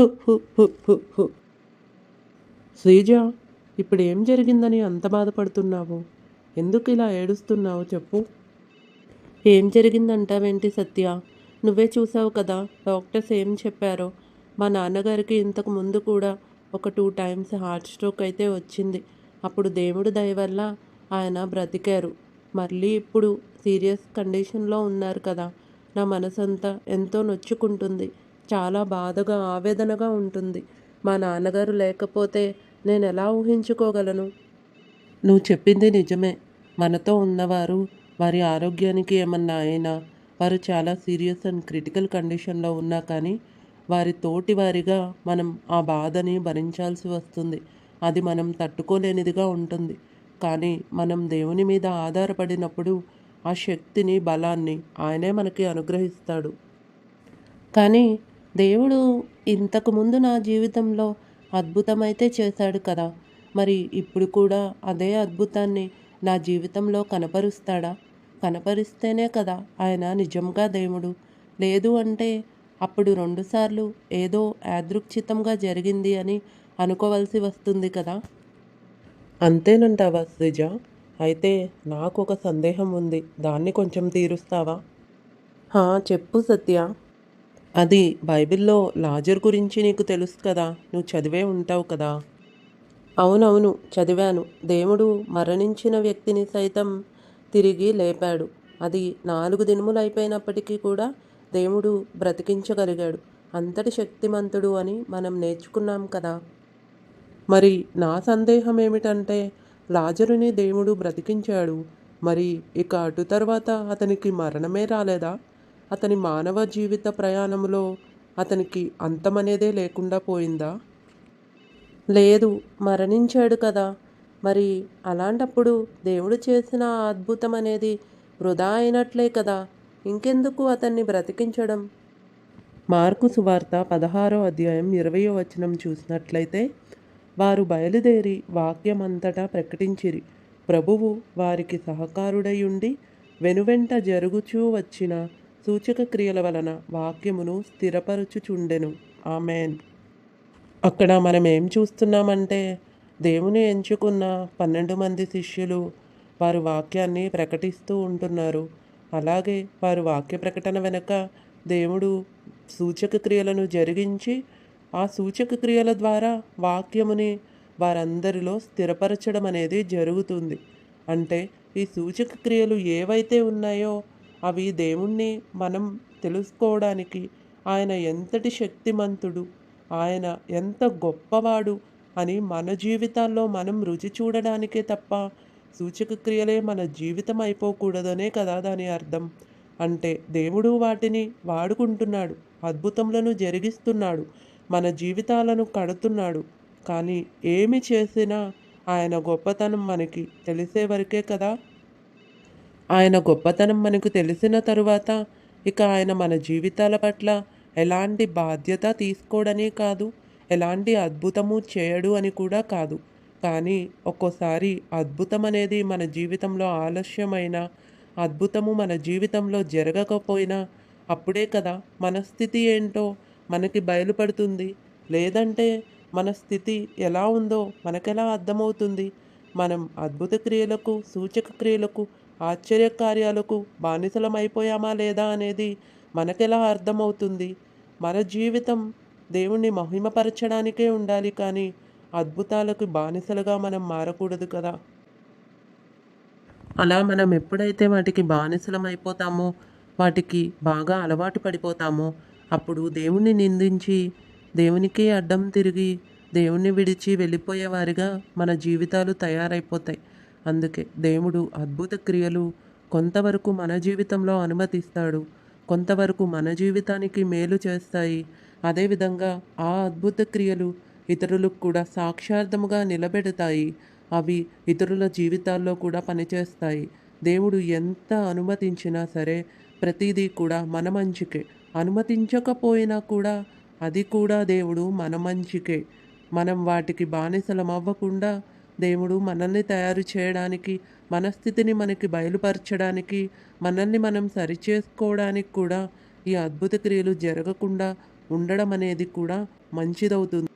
హు, హు, హు, హు, హు. శ్రీజ ఇప్పుడు ఏం జరిగిందని అంత బాధపడుతున్నావు? ఎందుకు ఇలా ఏడుస్తున్నావు చెప్పు. ఏం జరిగిందంటావేంటి సత్య? నువ్వే చూసావు కదా డాక్టర్స్ ఏం చెప్పారో. మా నాన్నగారికి ఇంతకు ముందు కూడా ఒక టూ టైమ్స్ హార్ట్ స్ట్రోక్ అయితే వచ్చింది. అప్పుడు దేవుడు దయ వల్ల ఆయన బ్రతికారు. మళ్ళీ ఇప్పుడు సీరియస్ కండిషన్లో ఉన్నారు కదా. నా మనసంతా ఎంతో నొచ్చుకుంటుంది. చాలా బాధగా ఆవేదనగా ఉంటుంది. మా నాన్నగారు లేకపోతే నేను ఎలా ఊహించుకోగలను? నువ్వు చెప్పింది నిజమే. మనతో ఉన్నవారు వారి ఆరోగ్యానికి ఏమన్నా అయినా వారు చాలా సీరియస్ అండ్ క్రిటికల్ కండిషన్లో ఉన్నా కానీ వారి తోటి వారిగా మనం ఆ బాధని భరించాల్సి వస్తుంది. అది మనం తట్టుకోలేనిదిగా ఉంటుంది. కానీ మనం దేవుని మీద ఆధారపడినప్పుడు ఆ శక్తిని బలాన్ని ఆయనే మనకి అనుగ్రహిస్తాడు. కానీ దేవుడు ఇంతకు ముందు నా జీవితంలో అద్భుతమైతే చేశాడు కదా. మరి ఇప్పుడు కూడా అదే అద్భుతాన్ని నా జీవితంలో కనపరుస్తాడా? కనపరిస్తేనే కదా ఆయన నిజంగా దేవుడు. లేదు అంటే అప్పుడు రెండుసార్లు ఏదో యాదృక్షితంగా జరిగింది అని అనుకోవలసి వస్తుంది కదా. అంతేనంటావా శ్రీజ? అయితే నాకు ఒక సందేహం ఉంది. దాన్ని కొంచెం తీరుస్తావా? చెప్పు సత్య. అది బైబిల్లో లాజర్ గురించి నీకు తెలుసు కదా నువ్వు చదివే ఉంటావు కదా. అవునవును చదివాను. దేవుడు మరణించిన వ్యక్తిని సైతం తిరిగి లేపాడు. అది నాలుగు దినములు అయిపోయినప్పటికీ కూడా దేవుడు బ్రతికించగలిగాడు. అంతటి శక్తిమంతుడు అని మనం నేర్చుకున్నాం కదా. మరి నా సందేహం ఏమిటంటే లాజరుని దేవుడు బ్రతికించాడు. మరి ఇక అటు తర్వాత అతనికి మరణమే రాలేదా? అతని మానవ జీవిత ప్రయాణంలో అతనికి అంతమనేదే లేకుండా పోయిందా? లేదు మరణించాడు కదా. మరి అలాంటప్పుడు దేవుడు చేసిన అద్భుతం అనేది వృధా అయినట్లే కదా. ఇంకెందుకు అతన్ని బ్రతికించడం? మార్కు సువార్త పదహారో అధ్యాయం ఇరవయో వచనం చూసినట్లయితే వారు బయలుదేరి వాక్యమంతటా ప్రకటించిరి. ప్రభువు వారికి సహకారుడై ఉండి వెనువెంట జరుగుచూ వచ్చిన సూచక క్రియల వలన వాక్యమును స్థిరపరచుచుండెను. ఆమెన్. అక్కడ మనం ఏం చూస్తున్నామంటే దేవుని ఎంచుకున్న పన్నెండు మంది శిష్యులు వారు వాక్యాన్ని ప్రకటిస్తూ ఉంటున్నారు. అలాగే వారు వాక్య ప్రకటన వెనక దేవుడు సూచక క్రియలను జరిగించి ఆ సూచక క్రియల ద్వారా వాక్యముని వారందరిలో స్థిరపరచడం అనేది జరుగుతుంది. అంటే ఈ సూచక క్రియలు ఏవైతే ఉన్నాయో అవి దేవుణ్ణి మనం తెలుసుకోవడానికి ఆయన ఎంతటి శక్తిమంతుడు ఆయన ఎంత గొప్పవాడు అని మన జీవితాల్లో మనం రుచి చూడడానికే తప్ప సూచక క్రియలే మన జీవితం అయిపోకూడదనే కదా దాని అర్థం. అంటే దేవుడు వాటిని వాడుకుంటున్నాడు అద్భుతములను జరిగిస్తున్నాడు మన జీవితాలను కడుతున్నాడు. కానీ ఏమి చేసినా ఆయన గొప్పతనం మనకి తెలిసే వరకే కదా ఆయన గొప్పతనం మనకు తెలిసిన తరువాత ఇక ఆయన మన జీవితాల పట్ల ఎలాంటి బాధ్యత తీసుకోడనే కాదు ఎలాంటి అద్భుతము చేయడు అని కూడా కాదు. కానీ ఒక్కోసారి అద్భుతం అనేది మన జీవితంలో ఆలస్యమైన అద్భుతము మన జీవితంలో జరగకపోయినా అప్పుడే కదా మన స్థితి ఏంటో మనకి బయలుపడుతుంది. లేదంటే మన స్థితి ఎలా ఉందో మనకెలా అర్థమవుతుంది? మనం అద్భుత క్రియలకు సూచక క్రియలకు ఆశ్చర్య కార్యాలకు బానిసలమైపోయామా లేదా అనేది మనకెలా అర్థమవుతుంది? మన జీవితం దేవుణ్ణి మహిమపరచడానికే ఉండాలి కానీ అద్భుతాలకు బానిసలుగా మనం మారకూడదు కదా? అలా మనం ఎప్పుడైతే వాటికి బానిసలమైపోతామో వాటికి బాగా అలవాటు పడిపోతామో అప్పుడు దేవుణ్ణి నిందించి దేవునికి అడ్డం తిరిగి దేవుణ్ణి విడిచి వెళ్ళిపోయేవారిగా మన జీవితాలు తయారైపోతాయి. అందుకే దేవుడు అద్భుత క్రియలు కొంతవరకు మన జీవితంలో అనుమతిస్తాడు. కొంతవరకు మన జీవితానికి మేలు చేస్తాయి. అదేవిధంగా ఆ అద్భుత క్రియలు ఇతరులకు కూడా సాక్షార్థముగా నిలబెడతాయి. అవి ఇతరుల జీవితాల్లో కూడా పనిచేస్తాయి. దేవుడు ఎంత అనుమతించినా సరే ప్రతిదీ కూడా మన మంచికే. అనుమతించకపోయినా కూడా అది కూడా దేవుడు మన మంచికే. మనం వాటికి బానిసలం అవ్వకుండా దేవుడు మనల్ని తయారు చేయడానికి మనస్థితిని మనకి బయలుపరచడానికి మనల్ని మనం సరిచేసుకోవడానికి కూడా ఈ అద్భుత క్రియలు జరగకుండా ఉండడం అనేది కూడా మంచిదవుతుంది.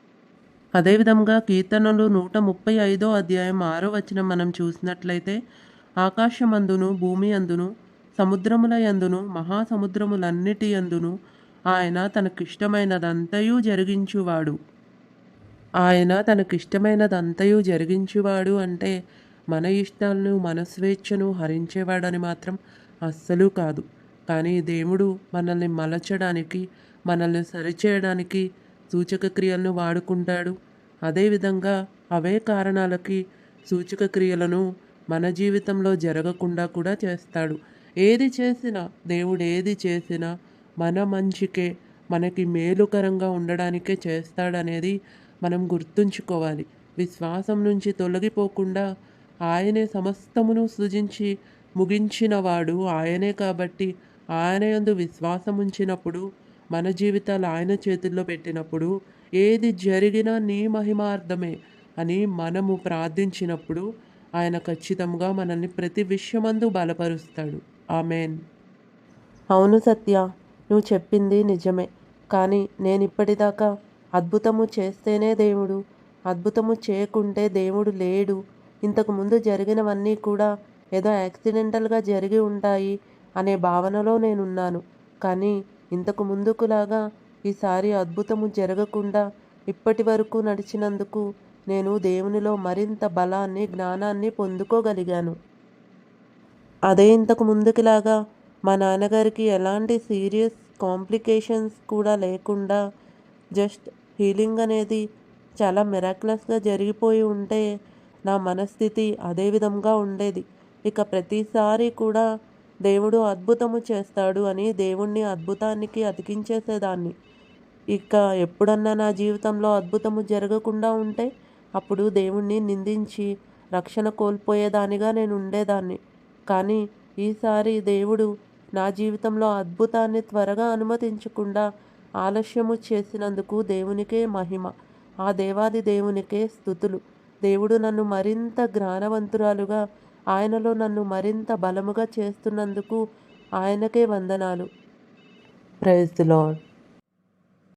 అదేవిధంగా కీర్తనలు నూట ముప్పై ఐదో అధ్యాయం ఆరో వచనం మనం చూసినట్లయితే ఆకాశమందును భూమి అందును సముద్రముల యందును మహాసముద్రములన్నిటి యందును ఆయన తనకిష్టమైనదంతయూ జరిగించువాడు. ఆయన తనకిష్టమైనదంతయు జరిగించువాడు అంటే మన ఇష్టాలను మన స్వేచ్ఛను హరించేవాడని మాత్రం అస్సలు కాదు. కానీ దేవుడు మనల్ని మలచడానికి మనల్ని సరిచేయడానికి సూచక క్రియలను వాడుకుంటాడు. అదేవిధంగా అవే కారణాలకి సూచక క్రియలను మన జీవితంలో జరగకుండా కూడా చేస్తాడు. ఏది చేసినా దేవుడు ఏది చేసినా మన మంచికే మనకి మేలుకరంగా ఉండడానికే చేస్తాడనేది మనం గుర్తుంచుకోవాలి. విశ్వాసం నుంచి తొలగిపోకుండా ఆయనే సమస్తమును సృజించి ముగించినవాడు ఆయనే కాబట్టి ఆయన యందు విశ్వాసం ఉంచినప్పుడు మన జీవితాలు ఆయన చేతుల్లో పెట్టినప్పుడు ఏది జరిగినా నీ మహిమార్థమే అని మనము ప్రార్థించినప్పుడు ఆయన ఖచ్చితంగా మనల్ని ప్రతి విషయమందు బలపరుస్తాడు. ఆమెన్. అవును సత్య నువ్వు చెప్పింది నిజమే. కానీ నేను ఇప్పటిదాకా అద్భుతము చేస్తేనే దేవుడు అద్భుతము చేయకుంటే దేవుడు లేడు. ఇంతకు ముందు జరిగినవన్నీ కూడా ఏదో యాక్సిడెంటల్గా జరిగి ఉంటాయి అనే భావనలో నేనున్నాను. కానీ ఇంతకు ముందుకులాగా ఈసారి అద్భుతము జరగకుండా ఇప్పటి వరకు నడిచినందుకు నేను దేవునిలో మరింత బలాన్ని జ్ఞానాన్ని పొందుకోగలిగాను. అదే ఇంతకు ముందుకులాగా మా నాన్నగారికి ఎలాంటి సీరియస్ కాంప్లికేషన్స్ కూడా లేకుండా జస్ట్ హీలింగ్ అనేది చాలా మిరాక్లస్గా జరిగిపోయి ఉంటే నా మనస్థితి అదే విధంగా ఉండేది. ఇక ప్రతిసారి కూడా దేవుడు అద్భుతము చేస్తాడు అని దేవుణ్ణి అద్భుతానికి అతికించేసేదాన్ని. ఇక ఎప్పుడన్నా నా జీవితంలో అద్భుతము జరగకుండా ఉంటే అప్పుడు దేవుణ్ణి నిందించి రక్షణ కోల్పోయేదానిగా నేను ఉండేదాన్ని. కానీ ఈసారి దేవుడు నా జీవితంలో అద్భుతాన్ని త్వరగా అనుమతించకుండా ఆలస్యము చేసినందుకు దేవునికే మహిమ. ఆ దేవాది దేవునికే స్థుతులు. దేవుడు నన్ను మరింత జ్ఞానవంతురాలుగా ఆయనలో నన్ను మరింత బలముగా చేస్తున్నందుకు ఆయనకే వందనాలు. Praise the lord